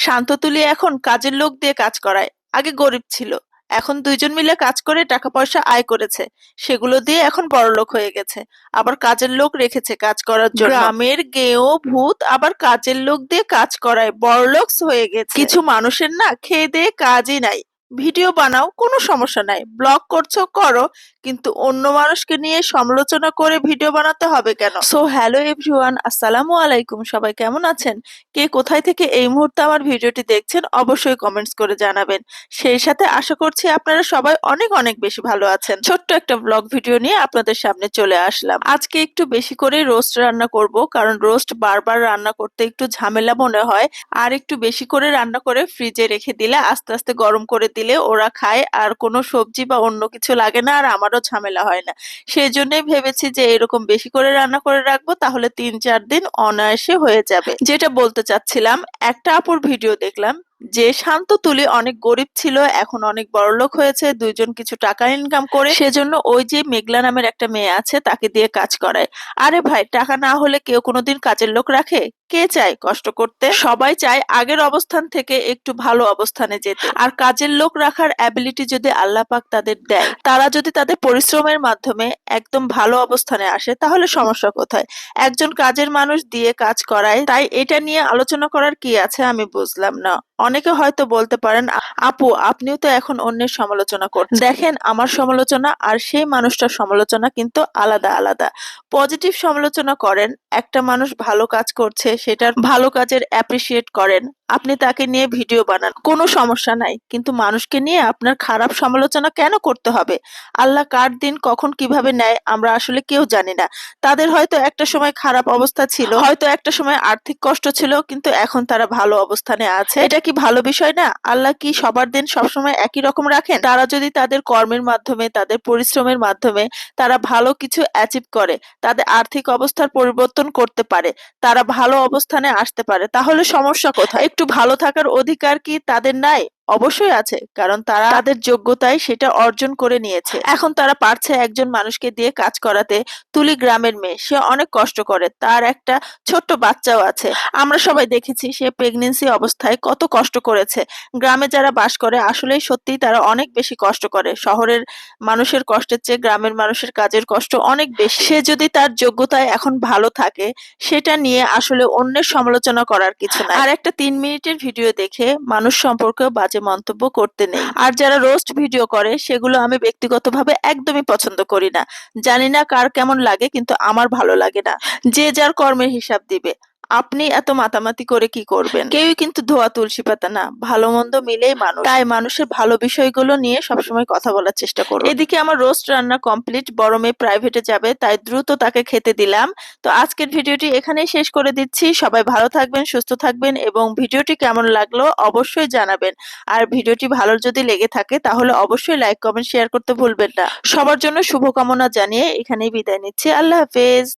শান্ততুলি এখন কাজের লোক দিয়ে কাজ করায়। আগে গরিব ছিল। এখন দুইজন মিলে কাজ করে টাকা পয়সা আয় করেছে। সেগুলো দিয়ে এখন বড়লোক হয়ে গেছে। আবার কাজের লোক রেখেছে কাজ করার জন্য। গ্রামের গেঁয়ো ভূত আবার কাজের লোক দিয়ে কাজ করায়। বড়লোকস হয়ে গেছে। কিছু মানুষের না খেয়ে দিয়ে কাজই নাই। ভিডিও বানাও কোনো সমস্যা নাই। ব্লগ করছ করো। কিন্তু অন্য মানুষকে নিয়ে সমালোচনা করে ভিডিও বানাতে হবে কেন? সো হ্যালো এভরিওয়ান আসসালামু আলাইকুম, সবাই কেমন আছেন? কে কোথায় থেকে এই মুহূর্তে আমার ভিডিওটি দেখছেন, অবশ্যই কমেন্টস করে জানাবেন। সেই সাথে আশা করছি আপনারা সবাই অনেক অনেক বেশি ভালো আছেন। ছোট্ট একটা ব্লগ ভিডিও নিয়ে আপনাদের সামনে চলে আসলাম। আজকে একটু বেশি করে রোস্ট রান্না করব, কারণ রোস্ট বারবার রান্না করতে একটু ঝামেলা মনে হয়। আর একটু বেশি করে রান্না করে ফ্রিজে রেখে দিলে আস্তে আস্তে গরম করে দিলে ওরা খায়। আর কোনো সবজি বা অন্য কিছু লাগে না, আর আমারও ঝামেলা হয় না। সেই জন্যই ভেবেছি যে এরকম বেশি করে রান্না করে রাখব, তাহলে তিন চার দিন অনায়াসে হয়ে যাবে। যেটা বলতে চাচ্ছিলাম, একটা আপুর ভিডিও দেখলাম যে শান্ত তুলি অনেক গরিব ছিল, এখন অনেক বড়লোক হয়েছে, দুইজন কিছু টাকা ইনকাম করে, সেজন্য ওই যে মেঘলা নামের একটা মেয়ে আছে, তাকে দিয়ে কাজ করায়। আরে ভাই, টাকা না হলে কেউ কোনোদিন কাজের লোক রাখে? কে চায় কষ্ট করতে? সবাই চায় আগের অবস্থান থেকে একটু ভালো অবস্থানে যেতে। আর কাজের লোক রাখার অ্যাবিলিটি যদি আল্লাহ পাক তাদের দেয়, তারা যদি তাদের পরিশ্রমের মাধ্যমে একদম ভালো অবস্থানে আসে, তাহলে সমস্যা কোথায়? একজন কাজের মানুষ দিয়ে কাজ করায়, তাই এটা নিয়ে আলোচনা করার কি আছে আমি বুঝলাম না। অনেকে হয়তো বলতে পারেন আপু, আপনিও তো এখন অন্যের সমালোচনা করছেন। দেখেন, আমার সমালোচনা আর সেই মানুষটার সমালোচনা কিন্তু আলাদা আলাদা। পজিটিভ সমালোচনা করেন, একটা মানুষ ভালো কাজ করছে, সেটার ভালো কাজের অ্যাপ্রিসিয়েট করেন, আপনি তাকে নিয়ে ভিডিও বানান, কোনো সমস্যা নাই। কিন্তু মানুষকে নিয়ে আপনার খারাপ সমালোচনা কেন করতে হবে? আল্লাহ কার দিন কখন কীভাবে নেয়, আমরা আসলে কেউ জানি না। তাদের হয়তো একটা সময় খারাপ অবস্থা ছিল, হয়তো একটা সময় আর্থিক কষ্ট ছিল, কিন্তু এখন তারা ভালো অবস্থানে আছে। এটা কি ভালো বিষয় না? আল্লাহ কি সবার দিন সবসময় একই রকম রাখেন? তারা যদি তাদের কর্মের মাধ্যমে, তাদের পরিশ্রমের মাধ্যমে, তারা ভালো কিছু অ্যাচিভ করে, তাদের আর্থিক অবস্থার পরিবর্তন করতে পারে, তারা ভালো অবস্থানে আসতে পারে, তাহলে সমস্যা কোথায়? একটু ভালো থাকার অধিকার কি তাদের নাই? অবশ্যই আছে, কারণ তারা তাদের যোগ্যতায় সেটা অর্জন করে নিয়েছে। এখন তারা পারছে একজন মানুষকে দিয়ে কাজ করাতে। তুলি গ্রামের মেয়ে, সে অনেক কষ্ট করে, তার একটা ছোট্ট বাচ্চাও আছে। আমরা সবাই দেখেছি সে প্রেগনেন্সি অবস্থায় কত কষ্ট করেছে। গ্রামে যারা বাস করে, আসলেই সত্যিই তারা অনেক বেশি কষ্ট করে। শহরের মানুষের কষ্টের চেয়ে গ্রামের মানুষের কাজের কষ্ট অনেক বেশি। সে যদি তার যোগ্যতায় এখন ভালো থাকে, সেটা নিয়ে আসলে অন্যের সমালোচনা করার কিছু নাই। আর একটা তিন মিনিটের ভিডিও দেখে মানুষ সম্পর্কে বাজে মন্তব্য করতে নেই। আর যারা রোস্ট ভিডিও করে, সেগুলো আমি ব্যক্তিগতভাবে একদমই পছন্দ করি না। জানি না কার কেমন লাগে, কিন্তু আমার ভালো লাগে না। যে যার কর্মের হিসাব দিবে। আপনি এত মাতামাতি করে কি করবেন? কেউই কিন্তু ধোয়া তুলসী পাতা না ভালো মন্দ মিলেই মানুষ। তাই মানুষের ভালো বিষয়গুলো নিয়ে সবসময় কথা বলার চেষ্টা করো এদিকে আমার রোস্ট রান্না কমপ্লিট বড় মেয়ে প্রাইভেটে যাবে তাই দ্রুত তাকে খেতে দিলাম। তো আজকের ভিডিওটি এখানেই শেষ করে দিচ্ছি। সবাই ভালো থাকবেন সুস্থ থাকবেন এবং ভিডিওটি কেমন লাগল অবশ্যই জানাবেন। আর ভিডিওটি ভালো যদি লেগে থাকে তাহলে অবশ্যই লাইক কমেন্ট শেয়ার করতে ভুলবেন না। সবার জন্য শুভকামনা জানিয়ে এখানেই বিদায় নিচ্ছি। আল্লাহ হাফেজ।